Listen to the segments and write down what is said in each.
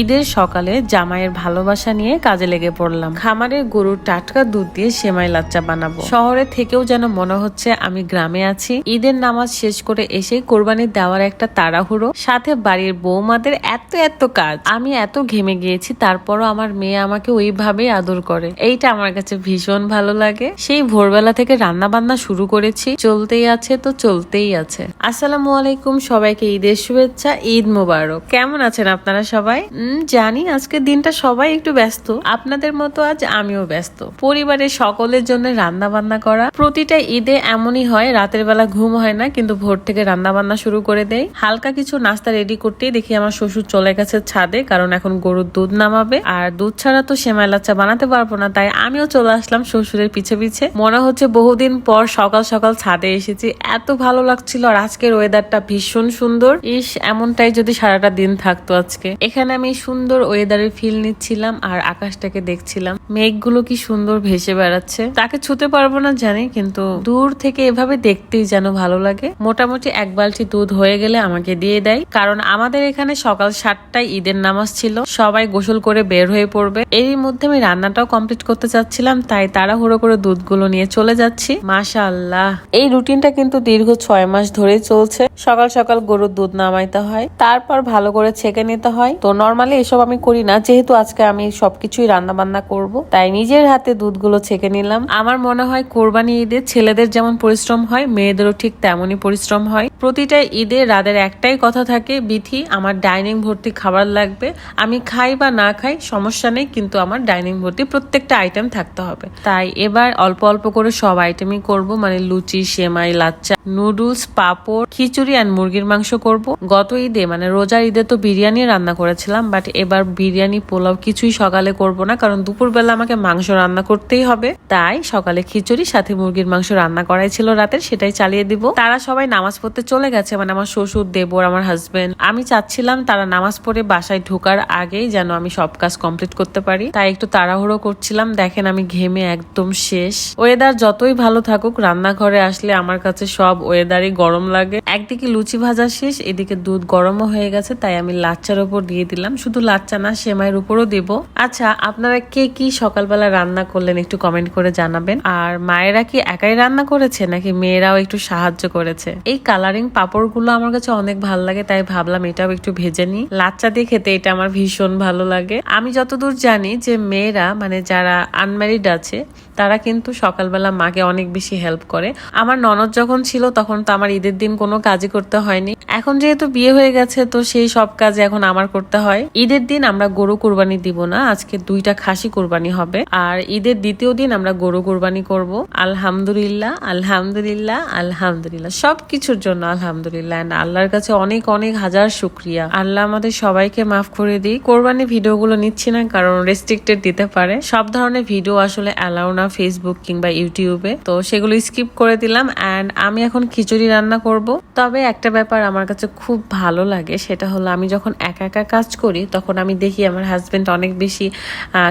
ঈদের সকালে জামাইয়ের ভালোবাসা নিয়ে কাজে লেগে পড়লাম। খামারের গরুর টাটকা দুধ দিয়ে সেমাই লাচ্চা বানাবো। শহরে থেকেও যেন মনে হচ্ছে আমি গ্রামে আছি। ঈদের নামাজ শেষ করে এসে কোরবানি দেওয়ার একটা তাড়াহুড়ো, সাথে বাড়ির বৌমাদের এত এত কাজ। আমি এত ঘেমে গিয়েছি, তারপরও আমার মেয়ে আমাকে ওইভাবেই আদর করে। এইটা আমার কাছে ভীষণ ভালো লাগে। সেই ভোরবেলা থেকে রান্না বান্না শুরু করেছি। চলতেই আছে তো চলতেই আছে। আসসালামু আলাইকুম সবাইকে, ঈদের শুভেচ্ছা, ঈদ মোবারক। কেমন আছেন আপনারা সবাই? উম, জানি আজকের দিনটা সবাই একটু ব্যস্ত। আপনাদের মতো আজ আমিও ব্যস্ত। পরিবারের সকলের জন্য রান্না বান্না করা। প্রতিটা ঈদে এমনই হয় রাতের বেলা ঘুম হয় না কিন্তু ভোর থেকে রান্না বান্না শুরু করে দেয় হালকা কিছু নাস্তা রেডি করতেই দেখি আমার শ্বশুর চলে গেছে ছাদে কারণ এখন গরুর দুধ নামাবে। আর দুধ ছাড়া তো সেমাই লাচ্চা বানাতে পারব না তাই আমিও চলে আসলাম শ্বশুরের পিছে পিছে। মনে হচ্ছে বহুদিন পর সকাল সকাল ছাদে এসেছি। এত ভালো লাগছিল আর আজকের ওয়েদারটা ভীষণ সুন্দর। ইস এমনটাই যদি সারাটা দিন থাকতো আজকে। এখানে আমি সুন্দর ওয়েদারের ফিল নিচ্ছিলাম আর আকাশটাকে দেখছিলাম। মেঘগুলো কি সুন্দর ভেসে বেড়াচ্ছে। তাকে ছুতে পারব না জানি, কিন্তু দূর থেকে এভাবে দেখতেই যেন ভালো লাগে। মোটামুটি এক বালতি দুধ হয়ে গেলে আমাকে দিয়ে দেয়। কারণ আমাদের এখানে সকাল সাতটায় ঈদের নামাজ ছিল। সবাই গোসল করে বের হয়ে পড়বে। এরই মধ্যে আমি রান্নাটাও কমপ্লিট করতে চাচ্ছিলাম, তাই তাড়াহুড়ো করে দুধগুলো নিয়ে চলে যাচ্ছি। মাশা আল্লাহ এই রুটিনটা কিন্তু দীর্ঘ ছয় মাস ধরেই চলছে। সকাল সকাল গরুর দুধ নামাইতে হয়, তারপর ভালো করে ছেঁকে নিতে হয়। তো নর্মালি এসব আমি করি না, যেহেতু আজকে আমি সবকিছুই রান্না বান্না করব, তাই নিজের হাতে দুধগুলো ছেঁকে নিলাম। আমার মনে হয় কোরবানি ঈদে ছেলেদের যেমন পরিশ্রম হয়, মেয়েদেরও ঠিক তেমনই পরিশ্রম হয়। প্রতিটা ঈদে রাদের একটাই কথা থাকে, বিথি, আমার ডাইনিং ভর্তি খাবার লাগবে। আমি খাই বা না খাই, সমস্যা নেই, কিন্তু আমার ডাইনিং ভর্তি প্রত্যেকটা আইটেম থাকতে হবে। তাই এবার অল্প অল্প করে সব আইটেমই করব মানে লুচি, সেমাই, লাচ্চা, নুডলস, পাপড়, খিচুড়ি অ্যান্ড মুরগির মাংস করব। গত ঈদে মানে রোজার ঈদে তো বিরিয়ানি রান্না করেছিলাম বাট এবার বিরিয়ানি, পোলাও কিছুই সকালে করব না, কারণ দুপুরবেলা আমাকে মাংস রান্না করতেই হবে। তাই সকালে খিচুড়ি, সাথে মুরগির মাংস রান্না করাই ছিল রাতের, সেটাই চালিয়ে দিব। তারা সবাই নামাজ পড়তে চলে গেছে মানে আমার শ্বশুর, দেবর, আমার হাজবেন্ড আমি চাচ্ছিলাম তারা নামাজ পড়ে বাসায় ঢোকার আগেই যেন আমি সব কাজ কমপ্লিট করতে পারি। তাই একটু তাড়াহুড়ো করছিলাম, দেখেন আমি ঘেমে একদম শেষ। ওয়েদার যতই ভালো থাকুক, রান্নাঘরে আসলে আমার কাছে সব ওয়েদারই গরম লাগে। একদিকে লুচি ভাজা শেষ, এদিকে দুধ গরমও হয়ে গেছে, তাই আমি লাচ্চার উপর দিয়ে দিলাম। শুধু লাচ্চা না, সেমাইয়ের উপরও দেব। আচ্ছা আপনারা কে কি সকালবেলা রান্না করলেন একটু কমেন্ট করে জানাবেন। আর মায়েরা কি একাই রান্না করেছে, নাকি মেয়েরাও একটু সাহায্য করেছে? এই কালারিং পাপড়গুলো আমার কাছে অনেক ভালো লাগে, তাই ভাবলাম এটাও একটু ভেজে নিই। লাচ্চা দিয়ে খেতে এটা আমার ভীষণ ভালো লাগে। আমি যতদূর জানি যে মেয়েরা মানে যারা আনম্যারিড আছে তারা কিন্তু সকালবেলা মাকে অনেক বেশি হেল্প করে। আমার ননদ যখন ছিল তখন তো আমার ঈদের দিন কোনো কাজই করতে হয়নি। এখন যেহেতু বিয়ে হয়ে গেছে তো সেই সব কাজ এখন আমার করতে হয়। ঈদের দিন আমরা গরু কোরবানি দিব না, আজকে দুইটা খাসি কোরবানি হবে। আর ঈদের দ্বিতীয় দিন আমরা গরু কুরবানি করব। আলহামদুলিল্লাহ আলহামদুলিল্লাহ আলহামদুলিল্লাহ। সব কিছুর জন্য আলহামদুলিল্লাহ। And আল্লাহর কাছে অনেক অনেক হাজার শুক্রিয়া। আল্লাহ আমাদের সবাইকে মাফ করে দিই কোরবানি ভিডিওগুলো নিচ্ছি না, কারণ রেস্ট্রিক্টেড দিতে পারে। সব ধরনের ভিডিও আসলে অ্যালাউ না ফেসবুক কিংবা ইউটিউবে তো সেগুলো স্কিপ করে দিলাম অ্যান্ড আমি এখন খিচুড়ি রান্না করব। তবে একটা ব্যাপার আমার কাছে খুব ভালো লাগে, সেটা হলো আমি যখন একা একা কাজ করি, তখন আমি দেখি আমার হাজবেন্ড অনেক বেশি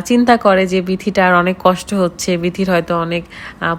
চিন্তা করে যে বিথিটার অনেক কষ্ট হচ্ছে, বিথির হয়তো অনেক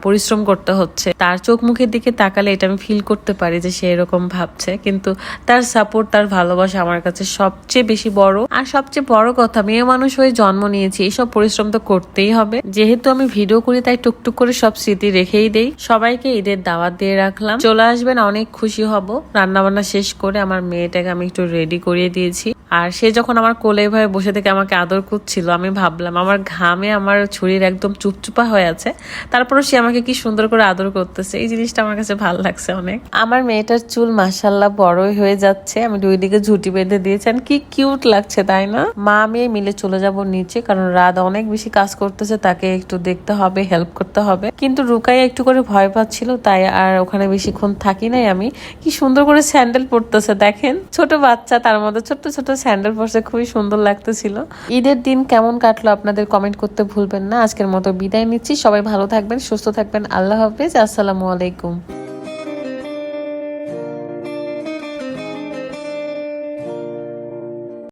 পরিশ্রম করতে হচ্ছে। তার চোখ মুখের দিকে তাকালে এটা আমি ফিল করতে পারি যে সে এরকম ভাবছে। কিন্তু তার সাপোর্ট তার ভালোবাসা আমার কাছে সবচেয়ে বেশি বড়। আর সবচেয়ে বড় কথা, মেয়ে মানুষ হয়ে জন্ম নিয়েছি এইসব পরিশ্রম তো করতেই হবে। যেহেতু আমি ভিডিও করি, তাই টুকটুক করে সব স্মৃতি রেখেই দেই। সবাইকে ঈদের দাওয়াত দিয়ে রাখলাম। চলে আসবেন, অনেক খুশি হব। রান্নাবান্না শেষ করে আমার মেয়েটাকে আমি একটু রেডি করিয়ে দিয়েছি। আর সে যখন আমার কোলে ভাবে বসে থেকে আমাকে আদর করছিল, আমি ভাবলাম আমার ঘামে আমার শরীর একদম চুপচুপা হয়ে আছে, তারপরও সে আমাকে কি সুন্দর করে আদর করতেছে, এই জিনিসটা আমার কাছে ভালো লাগছে অনেক। আমার মেয়েটার চুল মাসাল্লাহ বড়ই হয়ে যাচ্ছে, আমি দুই দিকে ঝুটি বেঁধে দিয়েছি, আর কি কিউট লাগছে, তাই না? মা মেয়ে মিলে চলে যাব নিচে, কারণ রাত অনেক বেশি কাজ করতেছে, তাকে একটু দেখতে হবে হেল্প করতে হবে। কিন্তু রুকাই একটু করে ভয় পাচ্ছিল, তাই আর ওখানে বেশিক্ষণ থাকি নাই আমি। কি সুন্দর করে স্যান্ডেল পরতেছে, দেখেন। ছোট বাচ্চা, তার মধ্যে ছোট্ট ছোট স্যান্ডেল পরছে, খুবই সুন্দর লাগতেছিল। ঈদের দিন কেমন কাটলো আপনাদের কমেন্ট করতে ভুলবেন না। আজকের মতো বিদায় নিচ্ছি। সবাই ভালো থাকবেন, সুস্থ থাকবেন। আল্লাহ হাফিজ। আসসালামু আলাইকুম।